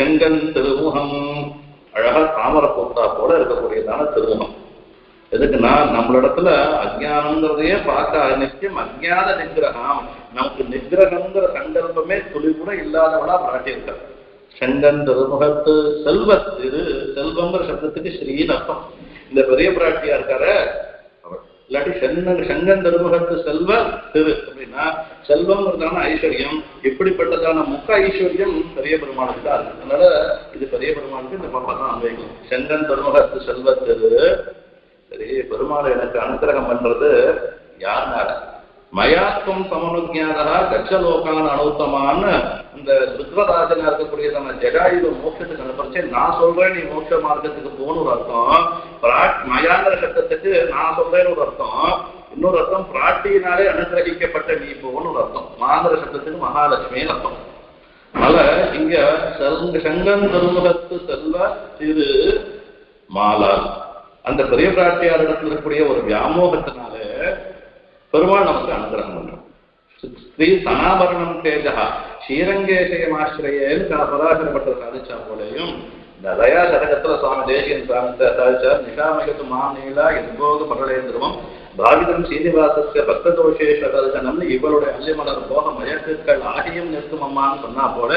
செங்கன் திருமுகம். அழகா தாமரை பூத்தா போல இருக்கக்கூடியதான திருமுகம். எதுக்குன்னா நம்மளிடத்துல அஜ்ஞானங்கிறதையே பார்க்க நிச்சயம் அஜ்ஞான நிகிரகம் நமக்கு நிகிரகங்கிற சங்கல்பமே துளி கூட இல்லாதவனா மாட்டியிருக்காரு. செங்கன் திருமுகத்து செல்வத்திரு செல்வங்கிற சப்தத்துக்கு ஸ்ரீன்னு அர்த்தம் இந்த பெரிய பிராட்டியா இருக்கார இல்லாட்டி சென்ன செங்கன் தருமகத்து செல்வ திரு அப்படின்னா செல்வங்கிறதான ஐஸ்வர்யம் இப்படிப்பட்டதான முக்க ஐஸ்வர்யம் பெரிய பெருமானுக்கு தான். இருக்கு அதனால இது பெரிய பெருமானுக்கு இந்த பாப்பா தான் அன்வைக்கும் செங்கன் தருமகத்து செல்வ திரு சரி பெருமாளை எனக்கு அனுக்கிரகம் பண்றது யாருனால மயாத்வம் சமனுஜாதா கச்சலோகான் அனுத்தமான்னு இந்த ருத்ரராஜனா நம்ம ஜடாயுத மோட்சத்துக்கு அனுப்பிச்சு நான் சொல்றேன் நீ மோட்ச மார்க்கத்துக்கு போகணும் ஒரு அர்த்தம். பிராட் மயாங்கிற சட்டத்துக்கு நான் சொல்றேன்னு ஒரு அர்த்தம். இன்னொரு அர்த்தம் பிராட்டியினாலே அனுகிரகிக்கப்பட்ட நீ போகணும் ஒரு அர்த்தம். மாந்திர சட்டத்துக்கு மகாலட்சுமின்னு அர்த்தம். அதனால இங்க செல்ங்க செங்கன் திருமுகத்து செல்ல திரு மாலால் அந்த பெரிய பிராட்டியாரிடத்தில் இருக்கக்கூடிய ஒரு வியாமோகத்தினால பெருமாள் நமக்கு அனுகிரகம் பண்றோம் ஸ்ரீ சனாபரணம் தேஜா ஸ்ரீரங்கேசயமாசிரியேன்னு பராசரப்பட்ட சாதிச்சா போலேயும் நிறையா தயா சதகத்துல சுவாமி தேசியன் சுவாமி சாதிச்சார் நிஷாமகத்து மாநீலா எத்போக பரளேந்திரமம் பாகிதம் சீனிவாசஸ்ய பக்ததோஷேஷ தரிசனம்னு இவளுடைய அல்லிமலர் போக மயக்கற்கள் ஆகியம் நிற்கும் அம்மான்னு சொன்னா போல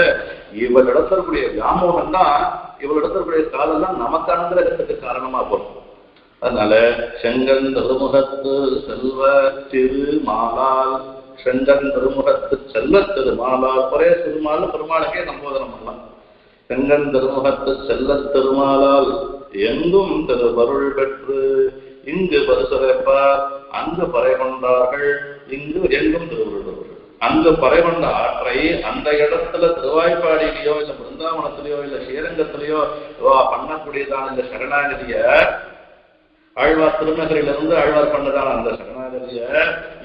இவளிடத்திற்குரிய வியாமோகம் தான் இவளிடத்திற்குரிய காலெல்லாம் காலம் தான் நமக்கு அனுகிரகத்துக்கு காரணமா போகும் அதனால செங்கன் திருமுகத்து செல்வ திரு மாலால் செங்கன் திருமுகத்து செல்வ திருமாலால் ஒரே திருமால் பெருமாளுக்கே சம்போதனம் பண்ணலாம். செங்கன் திருமுகத்து செல்ல திருமாலால் எங்கும் திருவருள் பெற்று இங்கு பரிசுரைப்பார் அங்கு பறை கொண்டார்கள் இங்கு எங்கும் திருவருள் அங்கு பறை கொண்ட ஆற்றை அந்த இடத்துல திருவாய்ப்பாடியிலையோ இல்ல பிருந்தாவனத்திலேயோ இல்ல ஸ்ரீரங்கத்திலேயோ பண்ணக்கூடியதான இந்த சரணாகதிய ஆழ்வார் திருநகரிலிருந்து ஆழ்வார் பண்ணதான அந்த சரணாகதிய.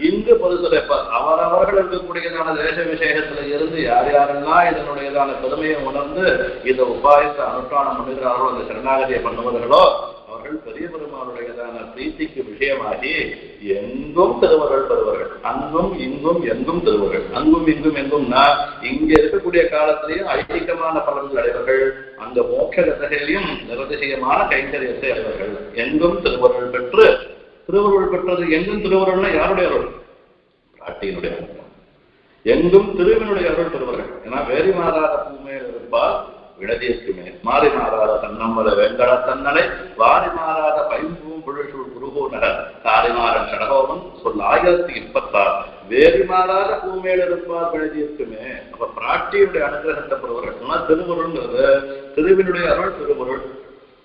இங்கு பரிசுரைப்பார் அவரவர்கள் இருக்கக்கூடியதான தேச விசேஷத்துல இருந்து யார் யாரெல்லாம் இதனுடையதான பெருமையை உணர்ந்து இதை உபாயத்தை அனுஷ்டானம் பண்ணுகிறார்களோ அந்த சரணாகதியை பண்ணுவர்களோ அவர்கள் பெரிய பெருமாளுடையதான பிரீத்திக்கு விஷயமாகி எங்கும் திருவர்கள் பெறுவார்கள். அங்கும் இங்கும் எங்கும் திருவர்கள் அங்கும் இங்கும் எங்கும்னா இங்க இருக்கக்கூடிய காலத்திலையும் ஐதீகமான பலன்கள் அடைவர்கள் அந்த மோட்ச கதையிலையும் நிரதிசயமான கைங்கரியத்தை அடைவர்கள் எங்கும் திருவருள் பெற்று திருவருள் பெற்றது எங்கும் திருவருள்னா யாருடைய அருள்? பிராட்டியினுடைய அருள். எங்கும் திருவினுடைய அருள் பெறுவர்கள் ஏன்னா வேரி மாறாத பூமையில் இருப்பால் விடதீர்க்குமே மாறி மாறாத தன்னம்பல வெங்கட தன்னலை வாரி மாறாத பைம்பூம் புழசூர் குருகோனர நகர். கடகோவன் சொல் ஆயிரத்தி இப்பத்தாறு வேறு மாறாத பூமேல் இருப்பார் விடதியற்குமே அப்ப பிராட்டியுடைய அனுகிரகத்தை பெறுவார்கள் திருவருள்ங்கிறது. திருவினுடைய அருள் திருவருள்.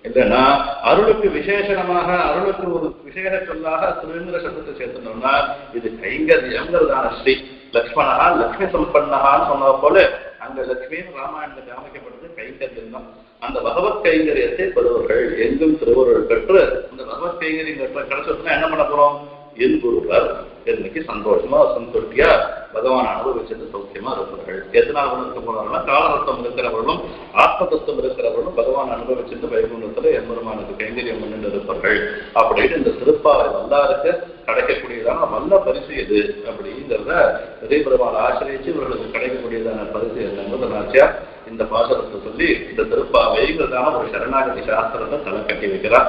இல்லைன்னா அருளுக்கு விசேஷமாக அருளுக்கு ஒரு விசேஷ சொல்லாக திருங்கிற சத்தத்தை சேர்த்துட்டோம்னா இது கைங்கரியங்கிறதான ஸ்ரீ லக்ஷ்மணா லக்ஷ்மி சம்பன்னகான்னு சொன்ன போல அங்க லக்ஷ்மின்னு ராமாயணத்தில் அமைக்கப்பட்டது கைங்கரியம் தான். அந்த பகவத் கைங்கரியத்தை பெறுவர்கள் எங்கும் திருவருள் பெற்று அந்த பகவத் கைங்கரியம் கிடைச்சதுன்னா என்ன பண்ண போறோம்? என் பெருமைக்கு சந்தோஷமா சந்தோஷியா பகவான் அனுபவிச்சது சௌக்கியமா இருப்பார்கள். எதனால் இருக்க போனார்கள்னா காலரத்தம் இருக்கிறவர்களும் ஆத்ம தத்துவம் இருக்கிறவர்களும் பகவான் அனுபவிச்சிட்டு வைகுண்டத்துல எம்பெருமானுக்கு கைங்கரியம் பண்ணிட்டு இருப்பார்கள். அப்படின்னு இந்த திருப்பாவை வல்லாருக்கு கிடைக்கக்கூடியதான நல்ல பரிசு எது அப்படிங்கிறத பெரிய பெருமாள் ஆசிரியச்சு இவர்களுக்கு கிடைக்கக்கூடியதான பரிசு என்னங்கிறத இந்த பாசனத்தை சொல்லி இந்த திருப்பாவைங்கிறதான ஒரு சரணாகதி சாஸ்திரத்தை தலை கட்டி வைக்கிறார்.